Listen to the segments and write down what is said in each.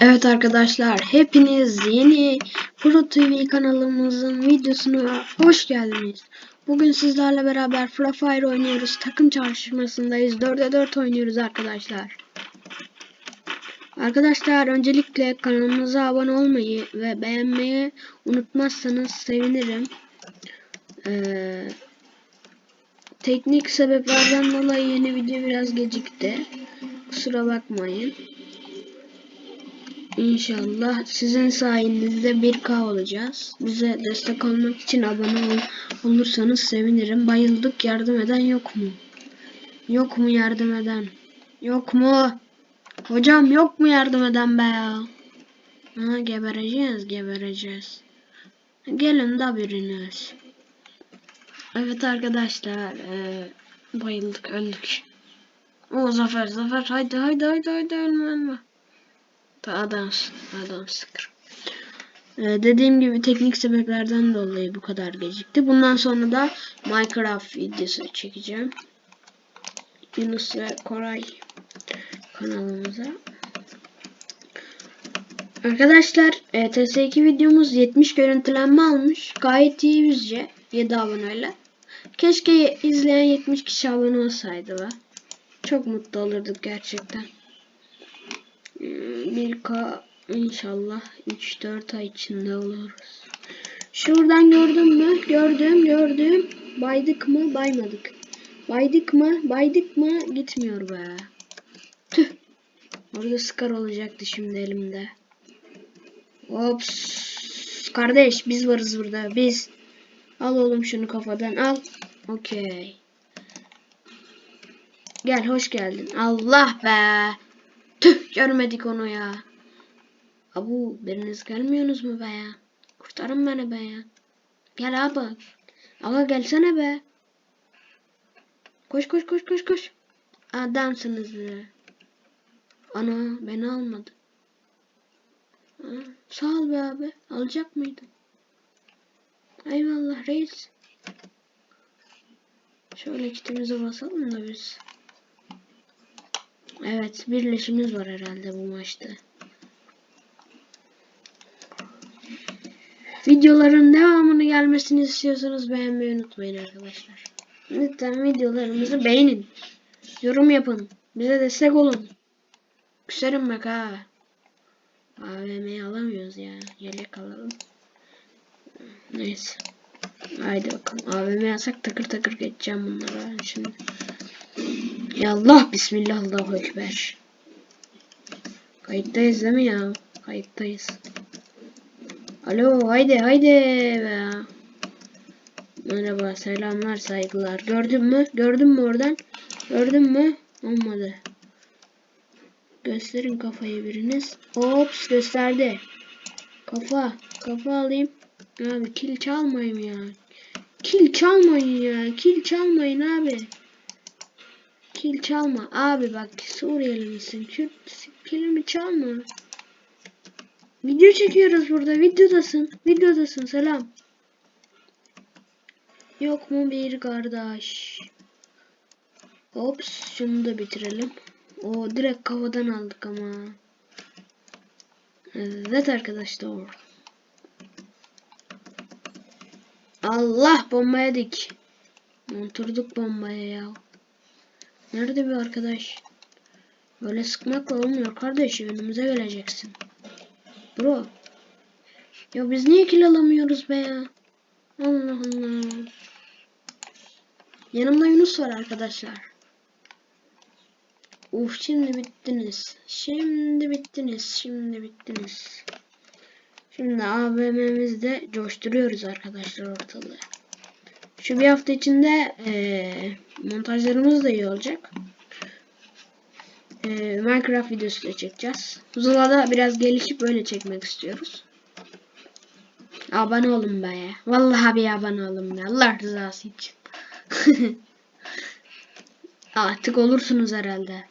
Evet arkadaşlar hepiniz yeni Pro TV kanalımızın videosuna hoş geldiniz. Bugün sizlerle beraber Free Fire oynuyoruz. Takım çarpışmasındayız. 4'e 4 oynuyoruz arkadaşlar. Arkadaşlar öncelikle kanalımıza abone olmayı ve beğenmeyi unutmazsanız sevinirim. Ee, teknik sebeplerden dolayı yeni video biraz gecikti. Kusura bakmayın. İnşallah sizin sayenizde 1K olacağız. Bize destek olmak için abone ol olursanız sevinirim. Bayıldık yardım eden yok mu? Yok mu yardım eden? Yok mu? Hocam yok mu yardım eden be ya? Ha, gebereceğiz gebereceğiz. Gelin de biriniz. Evet arkadaşlar. eee, bayıldık öldük. O Zafer Zafer haydi haydi haydi haydi ölme ölme. Da adamsın. Adamsın. Ee, dediğim gibi teknik sebeplerden dolayı bu kadar gecikti. Bundan sonra da Minecraft videosu çekeceğim. Yunus ve Koray kanalımıza. Arkadaşlar e, TS2 videomuz 70 görüntülenme almış. Gayet iyi bizce. 7 aboneyle. Keşke izleyen 70 kişi abone olsaydı be. Çok mutlu olurduk gerçekten. 1K inşallah 3-4 ay içinde oluruz. Şuradan gördün mü? Gördüm gördüm. Baydık mı? Baymadık. Baydık mı? Baydık mı? Gitmiyor be. Tüh. Orada skar olacaktı şimdi elimde. Ops. Kardeş biz varız burada. Biz. Al oğlum şunu kafadan al. Okey. Gel hoş geldin. Allah be. Tüh görmedik onu ya. Abu biriniz gelmiyorsunuz mu be ya? Kurtarın beni be ya. Gel abi. Aga gelsene be. Koş koş koş koş koş. Adamsınız be. Ana beni almadı. Ha, sağ ol be abi. Alacak mıydın? Eyvallah reis. Şöyle kitimizi basalım da biz. Evet, birleşimiz var herhalde bu maçta. Videoların devamını gelmesini istiyorsanız beğenmeyi unutmayın arkadaşlar. Lütfen videolarımızı beğenin. Yorum yapın. Bize destek olun. Küserim bak ha. AVM'yi alamıyoruz ya. Yelek alalım. Neyse. Haydi bakalım. AVM yasak takır takır geçeceğim bunlara şimdi. Ya Allah bismillah Allahu ekber. Kayıttayız değil mi ya? Kayıttayız. Alo haydi haydi be. Merhaba selamlar saygılar. Gördün mü? Gördün mü oradan? Gördün mü? Olmadı. Gösterin kafayı biriniz. Ops gösterdi. Kafa. Kafa alayım. Abi kil çalmayın ya. Kil çalmayın ya. Kil çalmayın abi. Kil çalma. Abi bak Suriyeli misin? Kürt kilimi çalma. Video çekiyoruz burada. Videodasın. Videodasın. Selam. Yok mu bir kardeş? Ops şunu da bitirelim. O direkt kafadan aldık ama. Evet arkadaşlar. Allah bombaya dik. Oturduk bombaya ya. Nerede bir arkadaş? Böyle sıkmakla olmuyor kardeş. Önümüze geleceksin. Bro. Ya biz niye kill alamıyoruz be ya? Allah Allah. Yanımda Yunus var arkadaşlar. Uf şimdi bittiniz. Şimdi bittiniz. Şimdi bittiniz. Şimdi AVM'mizde coşturuyoruz arkadaşlar ortalığı. Şu bir hafta içinde ee, montajlarımız da iyi olacak. E, Minecraft videosu da çekeceğiz. Zula'da biraz gelişip öyle çekmek istiyoruz. Abone olun be. Vallahi bir abone olun be. Allah rızası için. Artık olursunuz herhalde.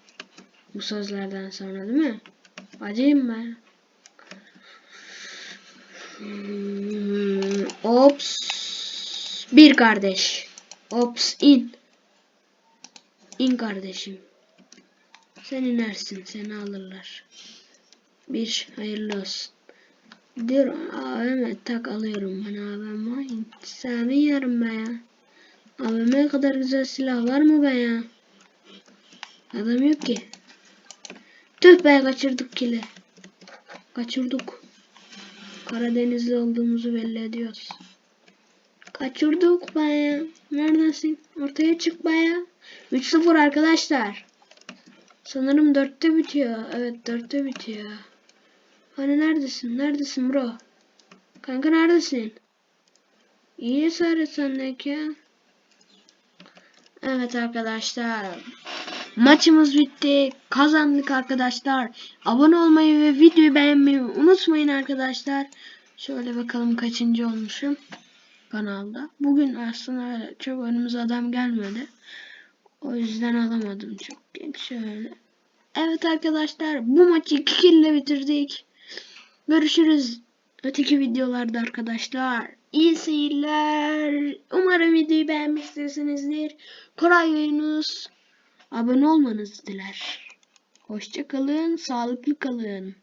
Bu sözlerden sonra değil mi? Acıyım ben. Hmm, ops. Bir kardeş. Ops in. İn kardeşim. Sen inersin. Seni alırlar. Bir hayırlı olsun. Dur AVM tak alıyorum ben AVM. Seni yerim ben ya. AVM kadar güzel silah var mı be ya? Adam yok ki. Tüh be kaçırdık kili. Kaçırdık. Karadenizli olduğumuzu belli ediyoruz. Kaçırdık be ya. Neredesin? Ortaya çık be ya. 3-0 arkadaşlar. Sanırım 4'te bitiyor. Evet 4'te bitiyor. Hani neredesin? Neredesin bro? Kanka neredesin? İyi cesaret sendek ya. Evet arkadaşlar. Maçımız bitti. Kazandık arkadaşlar. Abone olmayı ve videoyu beğenmeyi unutmayın arkadaşlar. Şöyle bakalım kaçıncı olmuşum kanalda. Bugün aslında öyle çok önümüze adam gelmedi. O yüzden alamadım çok genç şöyle. Evet arkadaşlar bu maçı 2 kill bitirdik. Görüşürüz öteki videolarda arkadaşlar. İyi seyirler. Umarım videoyu beğenmişsinizdir. Koray ve abone olmanızı diler. Hoşça kalın, sağlıklı kalın.